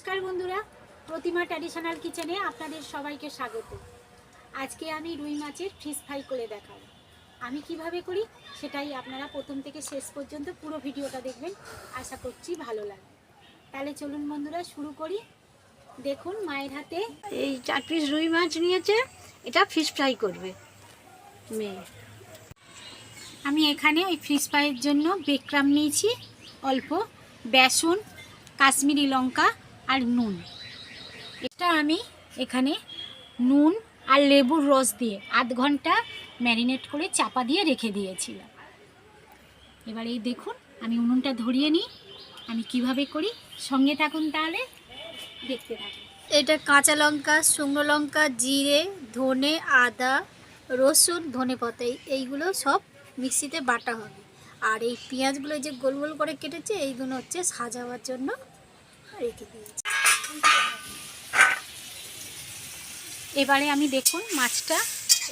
নমস্কার বন্ধুরা, প্রতিমা ট্র্যাডিশনাল কিচেনে আপনাদের সবাইকে স্বাগত। আজকে আমি রুই মাছের ফিশ ফ্রাই করে দেখাবো। আমি কীভাবে করি সেটাই আপনারা প্রথম থেকে শেষ পর্যন্ত পুরো ভিডিওটা দেখবেন, আশা করছি ভালো লাগবে। তাহলে চলুন বন্ধুরা, শুরু করি। দেখুন, মায়ের হাতে এই চার পিস রুই মাছ নিয়েছে, এটা ফিশ ফ্রাই করবে। মেয়ে। আমি এখানে ওই ফিশ ফ্রাইয়ের জন্য বেকরাম নিয়েছি, অল্প, বেসন, কাশ্মীরি লঙ্কা আর নুন। এটা আমি এখানে নুন আর লেবুর রস দিয়ে আধ ঘণ্টা ম্যারিনেট করে চাপা দিয়ে রেখে দিয়েছিলাম। এবার এই দেখুন, আমি উনুনটা ধরিয়ে নিই। আমি কীভাবে করি? সঙ্গে থাকুন তাহলে। দেখতে থাকুন। এটা কাঁচা লঙ্কা, শুকনো লঙ্কা, জিরে, ধনে, আদা, রসুন, ধনে পাতা এইগুলো সব মিক্সিতে বাটা হবে। আর এই পেঁয়াজগুলো যে গোল গোল করে কেটেছে এইগুলো হচ্ছে সাজাবার জন্য রেখে দিয়েছি এবারে আমি দেখুন মাছটা,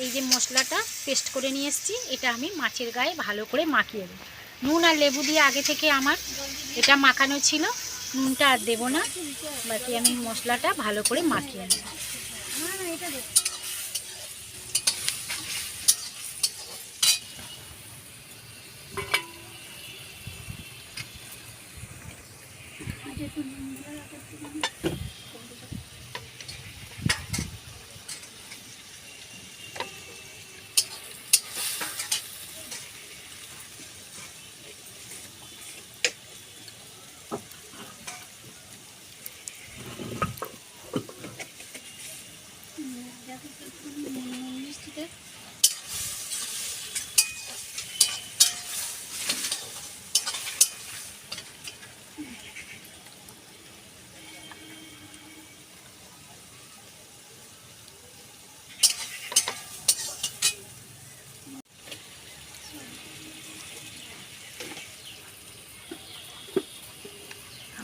এই যে মশলাটা পেস্ট করে নিয়ে এসেছি, এটা আমি মাছের গায়ে ভালো করে মাখিয়ে দেবো নুন আর লেবু দিয়ে আগে থেকে আমার এটা মাখানো ছিল, নুনটা আর দেবো না, বাকি আমি মশলাটা ভালো করে মাখিয়ে নেব।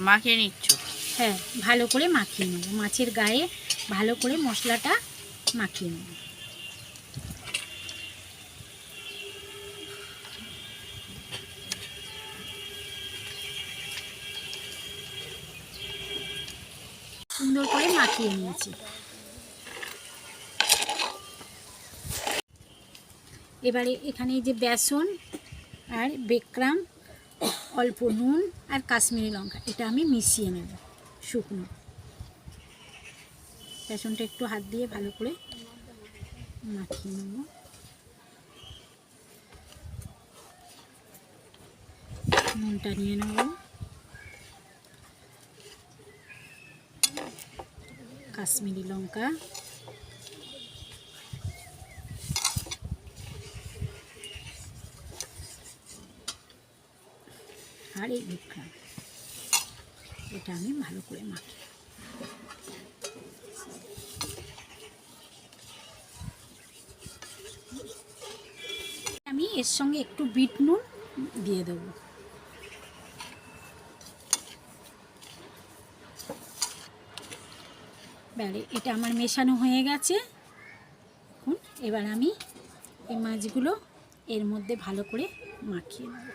মাখিয়ে নিচ্ছ? হ্যাঁ ভালো করে মাখিয়ে নেব। মাছের গায়ে ভালো করে মশলাটা মাখিয়ে নেব। মাখিয়ে নিয়েছি। এবারে এখানে যে বেসন আর বেকরাম, অল্প নুন আর কাশ্মীরি লঙ্কা, এটা আমি মিশিয়ে নেব শুকনো। বেসনটা একটু হাত দিয়ে ভালো করে মাখিয়ে নেব। নুনটা নিয়ে নেব। কাশ্মীরি লঙ্কা। আর এই বিক্রম এটা আমি ভালো করে মাখি। আমি এর সঙ্গে একটু বিট নুন দিয়ে দেবো। ব্যালে এটা আমার মেশানো হয়ে গেছে। এখন এবার আমি এই মাছগুলো এর মধ্যে ভালো করে মাখিয়ে নেব।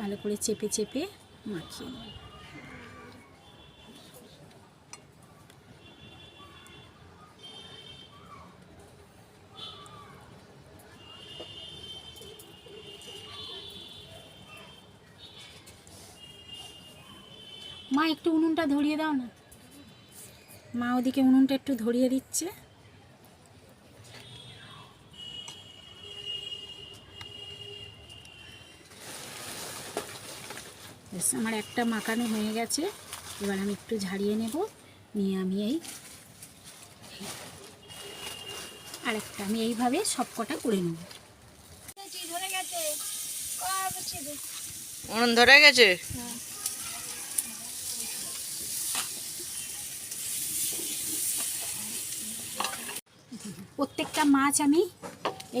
ভালো করে চেপে চেপে মাখিয়ে নেব। মা একটু উনুনটা ধরিয়ে দাও না। মা ওদিকে উনুনটা একটু ধরিয়ে দিচ্ছে। ব্যাস আমার একটা মাখানো হয়ে গেছে। এবার আমি একটু ঝাড়িয়ে নেব। নিয়ে আমি এই আরেকটা আমি এইভাবে সব কটা করে নেব। উনুন ধরে গেছে? মাছ আমি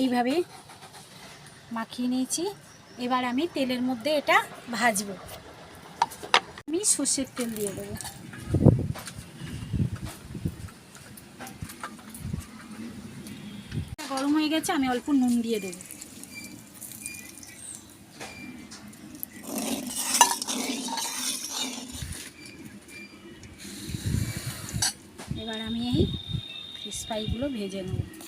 এইভাবে মাখিয়ে নিয়েছি। এবার আমি তেলের মধ্যে এটা ভাজব। আমি সর্ষের তেল দিয়ে দেবো। গরম হয়ে গেছে, আমি অল্প নুন দিয়ে দেব। এবার আমি এই ফ্রিস ফ্রাইগুলো ভেজে নেব।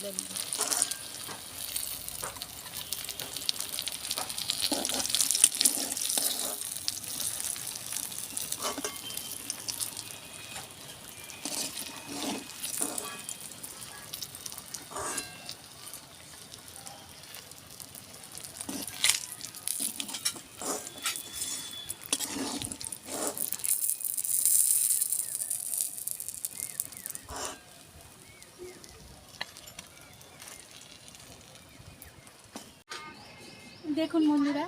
তুলে দেখুন বন্ধুরা।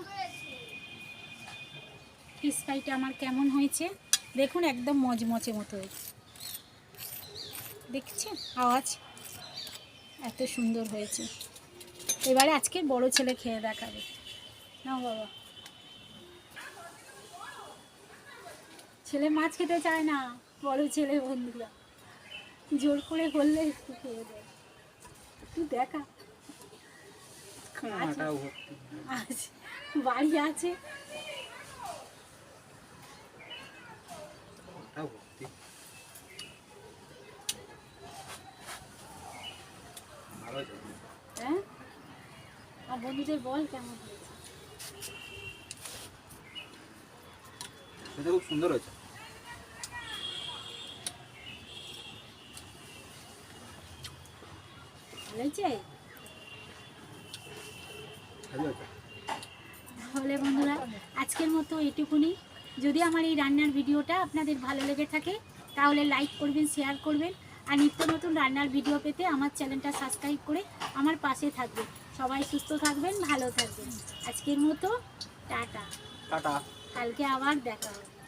ফিশ ফ্রাইটা আমার কেমন হয়েছে? দেখুন, একদম মচমচে মতো হয়েছে। দেখছেন? আওয়াজ এত সুন্দর হয়েছে। এবারে আজকে বড় ছেলে খেয়ে দেখাবে। না বাবা। ছেলে মাছ খেতে চায় না, বড় ছেলে বন্ধুরা। জোর করে বললে একটু খেয়ে দেয়। তুই দেখা। বাড়ি আছে? কাঁটাও ভর্তি। ভালো চলছে হ্যাঁ? আর বন্ধুদের বল কেমন হয়েছে? সেটা খুব সুন্দর হয়েছে। ভালো হয়েছে? তাহলে বন্ধুরা আজকের মতো এটুকুনি। যদি আমার এই রান্নার ভিডিওটা আপনাদের ভালো লেগে থাকে তাহলে লাইক করবেন শেয়ার করবেন আর নিত্য নতুন রান্নার ভিডিও পেতে আমার চ্যানেলটা সাবস্ক্রাইব করে আমার পাশে থাকবেন। সবাই সুস্থ থাকবেন ভালো থাকবেন। আজকের মতো টাটা। টাটা। কালকে আবার দেখা হবে।